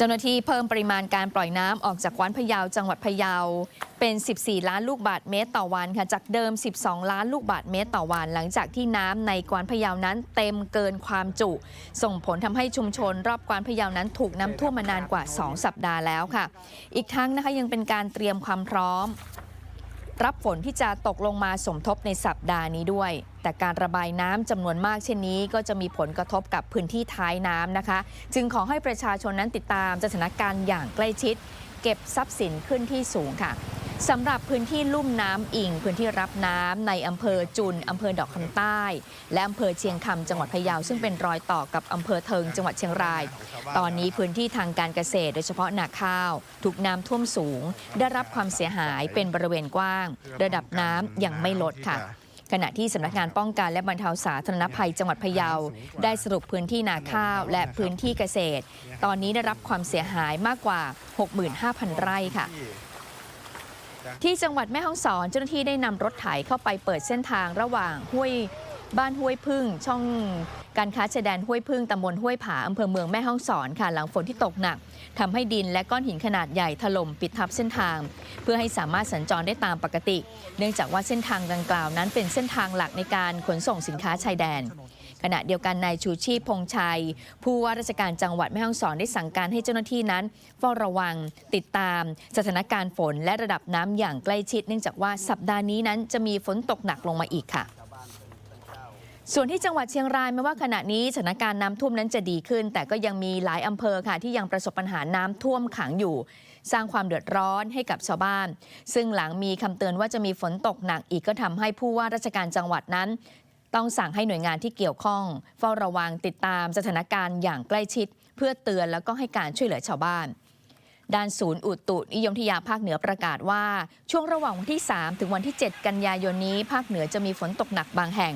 เจ้าหน้าที่เพิ่มปริมาณการปล่อยน้ำออกจากกวานพะเยาจังหวัดพะเยาเป็น 14 ล้านลูกบาทเมตรต่อวันค่ะ จากเดิม 12 ล้านลูกบาทเมตรต่อวัน หลังจากที่น้ำในกวานพะเยานั้นเต็มเกินความจุ ส่งผลทำให้ชุมชน รอบกวานพะเยานั้นถูกน้ำท่วมมานานกว่า 2 สัปดาห์แล้วค่ะ อีกทั้งนะคะยังเป็นการเตรียมความพร้อม รับฝนที่จะตกลงมาสมทบในสัปดาห์นี้ด้วย แต่การระบายน้ำจำนวนมากเช่นนี้ ก็จะมีผลกระทบกับพื้นที่ท้ายน้ำนะคะ จึงขอให้ประชาชนนั้นติดตามสถานการณ์อย่างใกล้ชิด เก็บทรัพย์สินขึ้นที่สูงค่ะ สำหรับพื้นที่ลุ่มน้ำอิง พื้นที่รับน้ำในอำเภอจุนอำเภอดอกคำใต้ และอำเภอเชียงคำจังหวัดพะเยาซึ่งเป็นรอยต่อกับอำเภอเทิงจังหวัดเชียงราย ตอนนี้พื้นที่ทางการเกษตร โดยเฉพาะนาข้าว ถูกน้ำท่วมสูง ได้รับความเสียหายเป็นบริเวณกว้าง ระดับน้ำยังไม่ลดค่ะขณะที่สำนักงานป้องกันและบรรเทาสาธารณภัยจังหวัดพะเยา ได้สรุปพื้นที่นาข้าวและพื้นที่เกษตร ตอนนี้ได้รับความเสียหายมากกว่า 65,000 ไร่ค่ะ ที่จังหวัดแม่ฮ่องสอนเจ้าหน้าที่ได้นำรถไถเข้าไปเปิดเส้นทางระหว่างห้วยบ้านห้วยพึ่ง ช่องการค้าชายแดนห้วยพึ่งตำบลห้วยผาอำเภอเมืองแม่ฮ่องสอนค่ะหลังฝนที่ตกหนักทำให้ดินและก้อนหินขนาดใหญ่ถล่มปิดทับเส้นทาง เพื่อให้สามารถสัญจรได้ตามปกติ เนื่องจากว่าเส้นทางดังกล่าวนั้นเป็นเส้นทางหลักในการขนส่งสินค้าชายแดน ขณะเดียวกันนายชูชีพพงษ์ชัย ผู้ว่าราชการจังหวัดแม่ฮ่องสอนได้สั่งการให้เจ้าหน้าที่นั้นเฝ้าระวังติดตาม สถานการณ์ฝนและระดับน้ำอย่างใกล้ชิด เนื่องจากว่าสัปดาห์นี้นั้นจะมีฝนตกหนักลงมาอีกค่ะส่วนที่จังหวัดเชียงรายแม้ว่าขณะนี้สถานการณ์น้ำท่วมนั้นจะดีขึ้น แต่ก็ยังมีหลายอำเภอค่ะที่ยังประสบปัญหาน้ำท่วมขังอยู่ สร้างความเดือดร้อนให้กับชาวบ้าน ซึ่งหลังมีคำเตือนว่าจะมีฝนตกหนักอีกก็ทำให้ผู้ว่าราชการจังหวัดนั้น ต้องสั่งให้หน่วยงานที่เกี่ยวข้อง เฝ้าระวังติดตามสถานการณ์อย่างใกล้ชิด เพื่อเตือนแล้วก็ให้การช่วยเหลือชาวบ้าน ด้านศูนย์อุตุนิยมวิทยาภาคเหนือประกาศว่า ช่วงระหว่างวันที่ 3 ถึงวันที่ 7 กันยายนนี้ ภาคเหนือจะมีฝนตกหนักบางแห่ง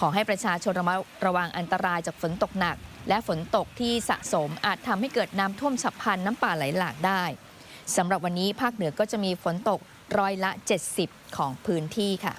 ขอให้ประชาชนระมัดระวังอันตรายจากฝนตกหนัก และฝนตกที่สะสมอาจทำให้เกิดน้ำท่วมฉับพลันน้ำป่าไหลหลากได้สำหรับวันนี้ภาคเหนือก็จะมีฝนตกร้อยละ 70 ของพื้นที่ค่ะ